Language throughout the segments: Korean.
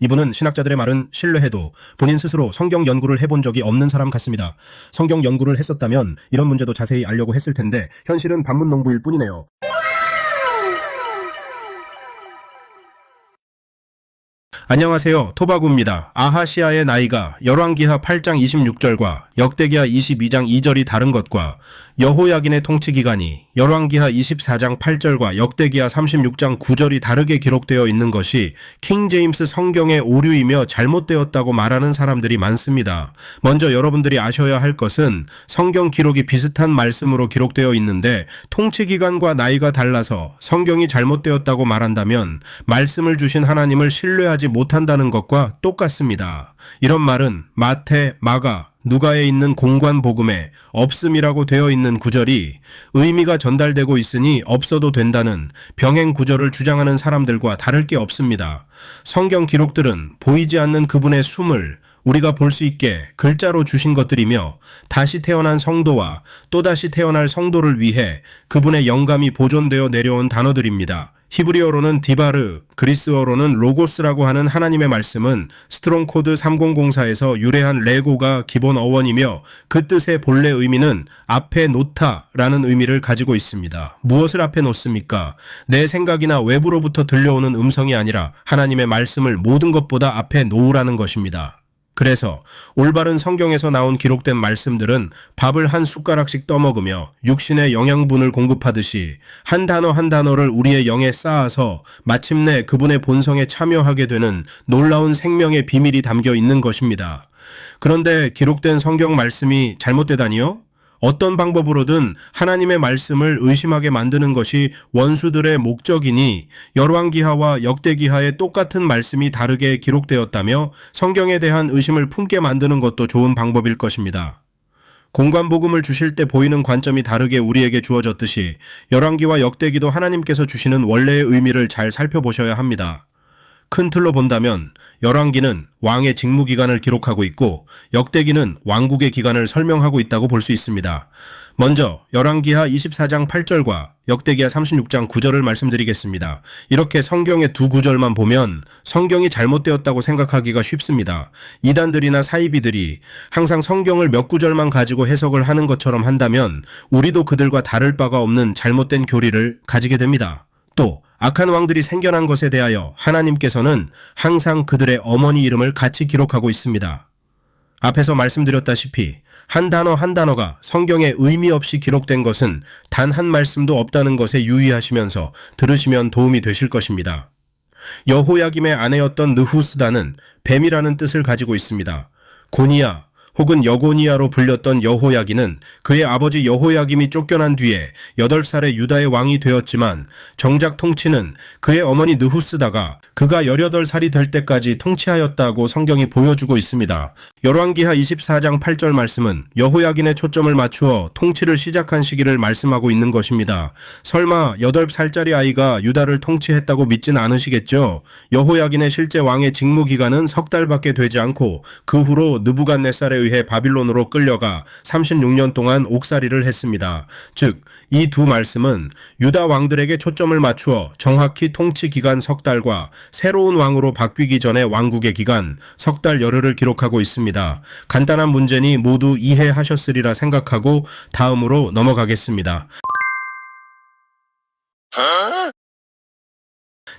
이분은 신학자들의 말은 신뢰해도 본인 스스로 성경 연구를 해본 적이 없는 사람 같습니다. 성경 연구를 했었다면 이런 문제도 자세히 알려고 했을 텐데 현실은 반문 농부일 뿐이네요. 안녕하세요. 토바구입니다. 아하시아의 나이가 열왕기하 8장 26절과 역대기하 22장 2절이 다른 것과 여호야긴의 통치 기간이 열왕기하 24장 8절과 역대기하 36장 9절이 다르게 기록되어 있는 것이 킹 제임스 성경의 오류이며 잘못되었다고 말하는 사람들이 많습니다. 먼저 여러분들이 아셔야 할 것은 성경 기록이 비슷한 말씀으로 기록되어 있는데 통치 기간과 나이가 달라서 성경이 잘못되었다고 말한다면 말씀을 주신 하나님을 신뢰하지 못 한다는 것과 똑같습니다. 이런 말은 마태, 마가, 누가에 있는 공관 복음에 없음이라고 되어 있는 구절이 의미가 전달되고 있으니 없어도 된다는 병행 구절을 주장하는 사람들과 다를 게 없습니다. 성경 기록들은 보이지 않는 그분의 숨을 우리가 볼 수 있게 글자로 주신 것들이며 다시 태어난 성도와 또다시 태어날 성도를 위해 그분의 영감이 보존되어 내려온 단어들입니다. 히브리어로는 디바르, 그리스어로는 로고스라고 하는 하나님의 말씀은 스트롱 코드 3004에서 유래한 레고가 기본 어원이며 그 뜻의 본래 의미는 앞에 놓다라는 의미를 가지고 있습니다. 무엇을 앞에 놓습니까? 내 생각이나 외부로부터 들려오는 음성이 아니라 하나님의 말씀을 모든 것보다 앞에 놓으라는 것입니다. 그래서 올바른 성경에서 나온 기록된 말씀들은 밥을 한 숟가락씩 떠먹으며 육신의 영양분을 공급하듯이 한 단어 한 단어를 우리의 영에 쌓아서 마침내 그분의 본성에 참여하게 되는 놀라운 생명의 비밀이 담겨 있는 것입니다. 그런데 기록된 성경 말씀이 잘못되다니요? 어떤 방법으로든 하나님의 말씀을 의심하게 만드는 것이 원수들의 목적이니 열왕기하와 역대기하의 똑같은 말씀이 다르게 기록되었다며 성경에 대한 의심을 품게 만드는 것도 좋은 방법일 것입니다. 공관복음을 주실 때 보이는 관점이 다르게 우리에게 주어졌듯이 열왕기와 역대기도 하나님께서 주시는 원래의 의미를 잘 살펴보셔야 합니다. 큰 틀로 본다면 열왕기는 왕의 직무 기간을 기록하고 있고 역대기는 왕국의 기간을 설명하고 있다고 볼 수 있습니다. 먼저 열왕기하 24장 8절과 역대기하 36장 9절을 말씀드리겠습니다. 이렇게 성경의 두 구절만 보면 성경이 잘못되었다고 생각하기가 쉽습니다. 이단들이나 사이비들이 항상 성경을 몇 구절만 가지고 해석을 하는 것처럼 한다면 우리도 그들과 다를 바가 없는 잘못된 교리를 가지게 됩니다. 또 악한 왕들이 생겨난 것에 대하여 하나님께서는 항상 그들의 어머니 이름을 같이 기록하고 있습니다. 앞에서 말씀드렸다시피 한 단어 한 단어가 성경에 의미 없이 기록된 것은 단 한 말씀도 없다는 것에 유의하시면서 들으시면 도움이 되실 것입니다. 여호야김의 아내였던 느후스다는 뱀이라는 뜻을 가지고 있습니다. 고니야 혹은 여고니아로 불렸던 여호야기는 그의 아버지 여호야김이 쫓겨난 뒤에 8살의 유다의 왕이 되었지만 정작 통치는 그의 어머니 느후스다가 그가 18살이 될 때까지 통치하였다고 성경이 보여주고 있습니다. 열왕기하 24장 8절 말씀은 여호야긴의 초점을 맞추어 통치를 시작한 시기를 말씀하고 있는 것입니다. 설마 8살짜리 아이가 유다를 통치했다고 믿진 않으시겠죠? 여호야긴의 실제 왕의 직무 기간은 석 달밖에 되지 않고 그 후로 느부갓네살에 의해 바빌론으로 끌려가 36년 동안 옥살이를 했습니다. 즉, 이 두 말씀은 유다 왕들에게 초점을 맞추어 정확히 통치 기간 석 달과 새로운 왕으로 바뀌기 전에 왕국의 기간 석 달 열흘을 기록하고 있습니다. 간단한 문제니 모두 이해하셨으리라 생각하고 다음으로 넘어가겠습니다.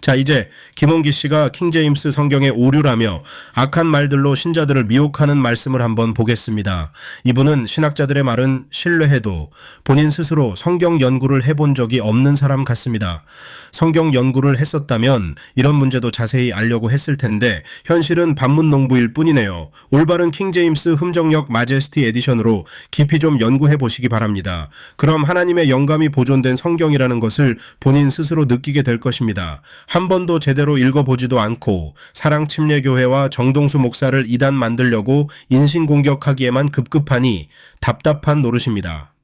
자, 이제 김홍기 씨가 킹제임스 성경의 오류라며 악한 말들로 신자들을 미혹하는 말씀을 한번 보겠습니다. 이분은 신학자들의 말은 신뢰해도 본인 스스로 성경 연구를 해본 적이 없는 사람 같습니다. 성경 연구를 했었다면 이런 문제도 자세히 알려고 했을 텐데 현실은 반문 농부일 뿐이네요. 올바른 킹제임스 흠정역 마제스티 에디션으로 깊이 좀 연구해 보시기 바랍니다. 그럼 하나님의 영감이 보존된 성경이라는 것을 본인 스스로 느끼게 될 것입니다. 한 번도 제대로 읽어보지도 않고 사랑침례교회와 정동수 목사를 이단 만들려고 인신공격하기에만 급급하니 답답한 노릇입니다.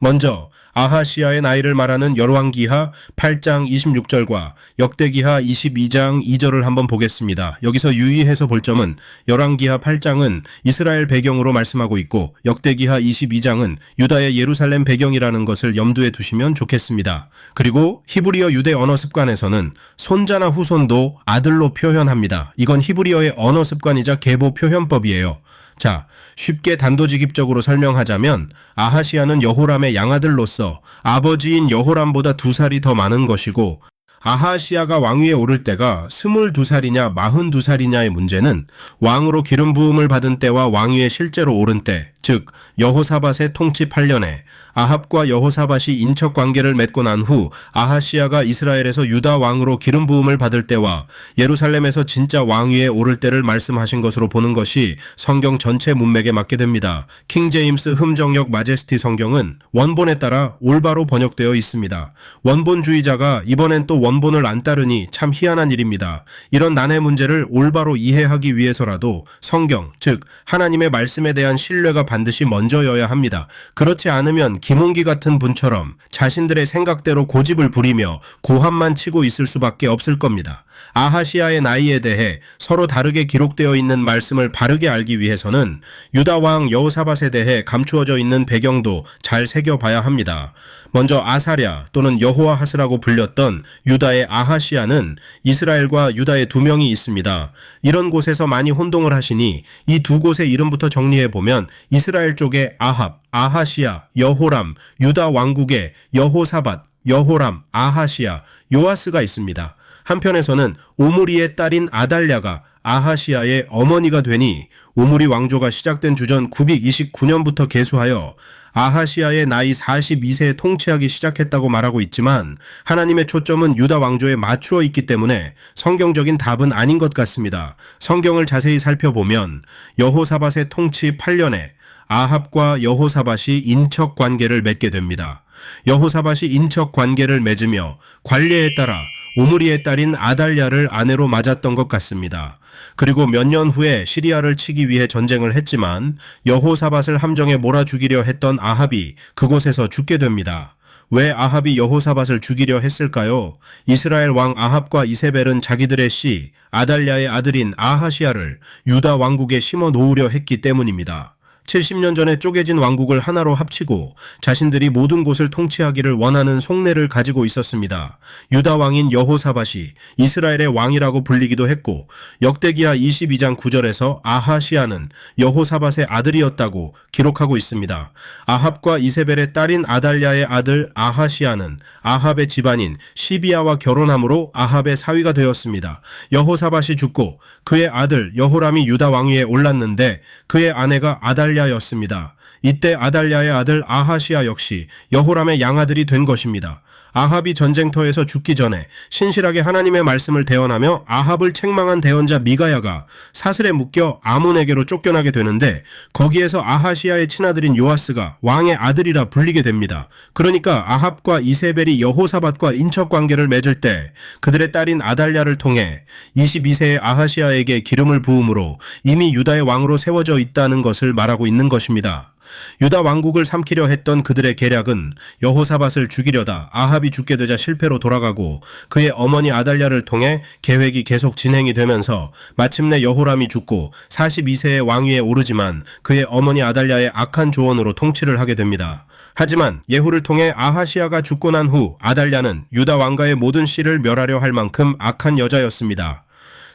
먼저 아하시아의 나이를 말하는 열왕기하 8장 26절과 역대기하 22장 2절을 한번 보겠습니다. 여기서 유의해서 볼 점은 열왕기하 8장은 이스라엘 배경으로 말씀하고 있고 역대기하 22장은 유다의 예루살렘 배경이라는 것을 염두에 두시면 좋겠습니다. 그리고 히브리어 유대 언어 습관에서는 손자나 후손도 아들로 표현합니다. 이건 히브리어의 언어 습관이자 계보 표현법이에요. 자, 쉽게 단도직입적으로 설명하자면 아하시아는 여호람의 양아들로서 아버지인 여호람보다 두 살이 더 많은 것이고 아하시아가 왕위에 오를 때가 22살이냐 42살이냐의 문제는 왕으로 기름 부음을 받은 때와 왕위에 실제로 오른 때, 즉 여호사밧의 통치 8년에 아합과 여호사밧이 인척 관계를 맺고 난 후 아하시아가 이스라엘에서 유다 왕으로 기름 부음을 받을 때와 예루살렘에서 진짜 왕위에 오를 때를 말씀하신 것으로 보는 것이 성경 전체 문맥에 맞게 됩니다. 킹 제임스 흠정역 마제스티 성경은 원본에 따라 올바로 번역되어 있습니다. 원본주의자가 이번엔 또 원본을 안 따르니 참 희한한 일입니다. 이런 난해 문제를 올바로 이해하기 위해서라도 성경, 즉 하나님의 말씀에 대한 신뢰가 반드시 먼저여야 합니다. 그렇지 않으면 김홍기 같은 분처럼 자신들의 생각대로 고집을 부리며 고함만 치고 있을 수밖에 없을 겁니다. 아하시아의 나이에 대해 서로 다르게 기록되어 있는 말씀을 바르게 알기 위해서는 유다 왕 여호사밧에 대해 감추어져 있는 배경도 잘 새겨봐야 합니다. 먼저 아사랴 또는 여호아하스라고 불렸던 유다의 아하시아는 이스라엘과 유다의 두 명이 있습니다. 이런 곳에서 많이 혼동을 하시니 이 두 곳의 이름부터 정리해 보면 이 스라엘 쪽에 아합, 아하시아, 여호람, 유다 왕국의 여호사밧, 여호람, 아하시아, 요아스가 있습니다. 한편에서는 오므리의 딸인 아달랴가 아하시아의 어머니가 되니 오므리 왕조가 시작된 주전 929년부터 계수하여 아하시아의 나이 42세에 통치하기 시작했다고 말하고 있지만 하나님의 초점은 유다 왕조에 맞추어 있기 때문에 성경적인 답은 아닌 것 같습니다. 성경을 자세히 살펴보면 여호사밧의 통치 8년에 아합과 여호사밧이 인척 관계를 맺게 됩니다. 여호사밧이 인척 관계를 맺으며 관례에 따라 오므리의 딸인 아달랴를 아내로 맞았던 것 같습니다. 그리고 몇 년 후에 시리아를 치기 위해 전쟁을 했지만 여호사밧을 함정에 몰아 죽이려 했던 아합이 그곳에서 죽게 됩니다. 왜 아합이 여호사밧을 죽이려 했을까요? 이스라엘 왕 아합과 이세벨은 자기들의 씨 아달랴의 아들인 아하시아를 유다 왕국에 심어 놓으려 했기 때문입니다. 70년 전에 쪼개진 왕국을 하나로 합치고 자신들이 모든 곳을 통치하기를 원하는 속내를 가지고 있었습니다. 유다 왕인 여호사밧이 이스라엘의 왕이라고 불리기도 했고 역대기하 22장 9절에서 아하시아는 여호사밧의 아들이었다고 기록하고 있습니다. 아합과 이세벨의 딸인 아달랴의 아들 아하시아는 아합의 집안인 시비아와 결혼함으로 아합의 사위가 되었습니다. 여호사밧이 죽고 그의 아들 여호람이 유다 왕위에 올랐는데 그의 아내가 아달랴 아달랴였습니다. 이때 아달랴의 아들 아하시아 역시 여호람의 양아들이 된 것입니다. 아합이 전쟁터에서 죽기 전에 신실하게 하나님의 말씀을 대언하며 아합을 책망한 대언자 미가야가 사슬에 묶여 아몬에게로 쫓겨나게 되는데 거기에서 아하시아의 친아들인 요아스가 왕의 아들이라 불리게 됩니다. 그러니까 아합과 이세벨이 여호사밧과 인척 관계를 맺을 때 그들의 딸인 아달랴를 통해 22세의 아하시아에게 기름을 부음으로 이미 유다의 왕으로 세워져 있다는 것을 말하고 있는 것입니다. 유다 왕국을 삼키려 했던 그들의 계략은 여호사밧을 죽이려다 아합이 죽게 되자 실패로 돌아가고 그의 어머니 아달랴를 통해 계획이 계속 진행이 되면서 마침내 여호람이 죽고 42세의 왕위에 오르지만 그의 어머니 아달랴의 악한 조언으로 통치를 하게 됩니다. 하지만 예후를 통해 아하시아가 죽고 난 후 아달랴는 유다 왕가의 모든 씨를 멸하려 할 만큼 악한 여자였습니다.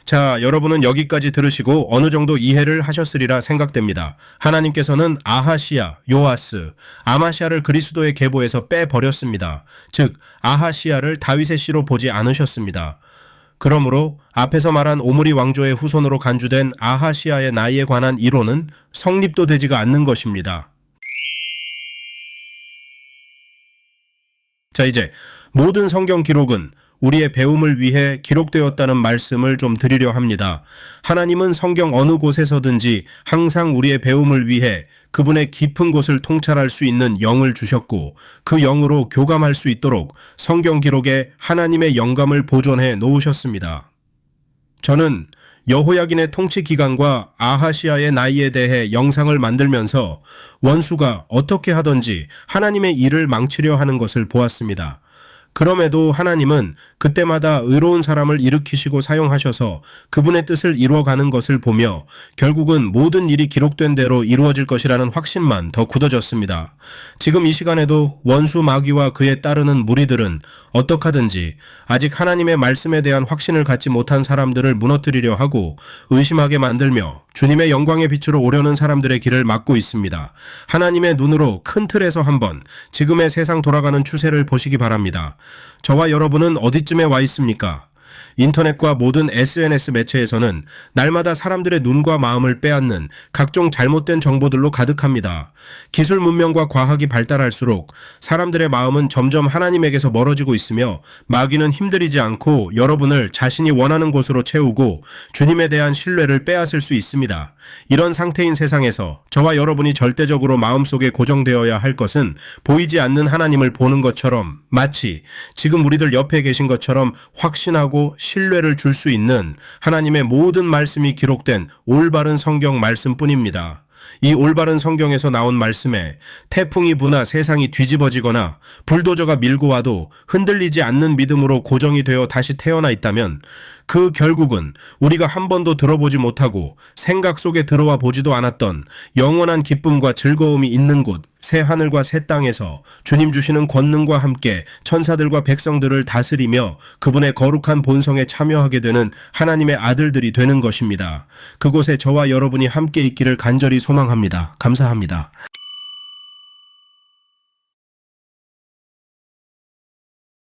자, 여러분은 여기까지 들으시고 어느 정도 이해를 하셨으리라 생각됩니다. 하나님께서는 아하시아, 요아스, 아마시아를 그리스도의 계보에서 빼버렸습니다. 즉, 아하시아를 다윗의 씨로 보지 않으셨습니다. 그러므로 앞에서 말한 오므리 왕조의 후손으로 간주된 아하시아의 나이에 관한 이론은 성립도 되지가 않는 것입니다. 자, 이제 모든 성경 기록은 우리의 배움을 위해 기록되었다는 말씀을 좀 드리려 합니다. 하나님은 성경 어느 곳에서든지 항상 우리의 배움을 위해 그분의 깊은 곳을 통찰할 수 있는 영을 주셨고 그 영으로 교감할 수 있도록 성경 기록에 하나님의 영감을 보존해 놓으셨습니다. 저는 여호야긴의 통치 기간과 아하시아의 나이에 대해 영상을 만들면서 원수가 어떻게 하던지 하나님의 일을 망치려 하는 것을 보았습니다. 그럼에도 하나님은 그때마다 의로운 사람을 일으키시고 사용하셔서 그분의 뜻을 이루어가는 것을 보며 결국은 모든 일이 기록된 대로 이루어질 것이라는 확신만 더 굳어졌습니다. 지금 이 시간에도 원수 마귀와 그에 따르는 무리들은 어떡하든지 아직 하나님의 말씀에 대한 확신을 갖지 못한 사람들을 무너뜨리려 하고 의심하게 만들며 주님의 영광의 빛으로 오려는 사람들의 길을 막고 있습니다. 하나님의 눈으로 큰 틀에서 한번 지금의 세상 돌아가는 추세를 보시기 바랍니다. 저와 여러분은 어디쯤에 와 있습니까? 인터넷과 모든 SNS 매체에서는 날마다 사람들의 눈과 마음을 빼앗는 각종 잘못된 정보들로 가득합니다. 기술 문명과 과학이 발달할수록 사람들의 마음은 점점 하나님에게서 멀어지고 있으며 마귀는 힘들이지 않고 여러분을 자신이 원하는 곳으로 채우고 주님에 대한 신뢰를 빼앗을 수 있습니다. 이런 상태인 세상에서 저와 여러분이 절대적으로 마음속에 고정되어야 할 것은 보이지 않는 하나님을 보는 것처럼 마치 지금 우리들 옆에 계신 것처럼 확신하고 신뢰를 줄 수 있는 하나님의 모든 말씀이 기록된 올바른 성경 말씀뿐입니다. 이 올바른 성경에서 나온 말씀에 태풍이 부나 세상이 뒤집어지거나 불도저가 밀고 와도 흔들리지 않는 믿음으로 고정이 되어 다시 태어나 있다면 그 결국은 우리가 한 번도 들어보지 못하고 생각 속에 들어와 보지도 않았던 영원한 기쁨과 즐거움이 있는 곳, 새 하늘과 새 땅에서 주님 주시는 권능과 함께 천사들과 백성들을 다스리며 그분의 거룩한 본성에 참여하게 되는 하나님의 아들들이 되는 것입니다. 그곳에 저와 여러분이 함께 있기를 간절히 소망합니다. 감사합니다.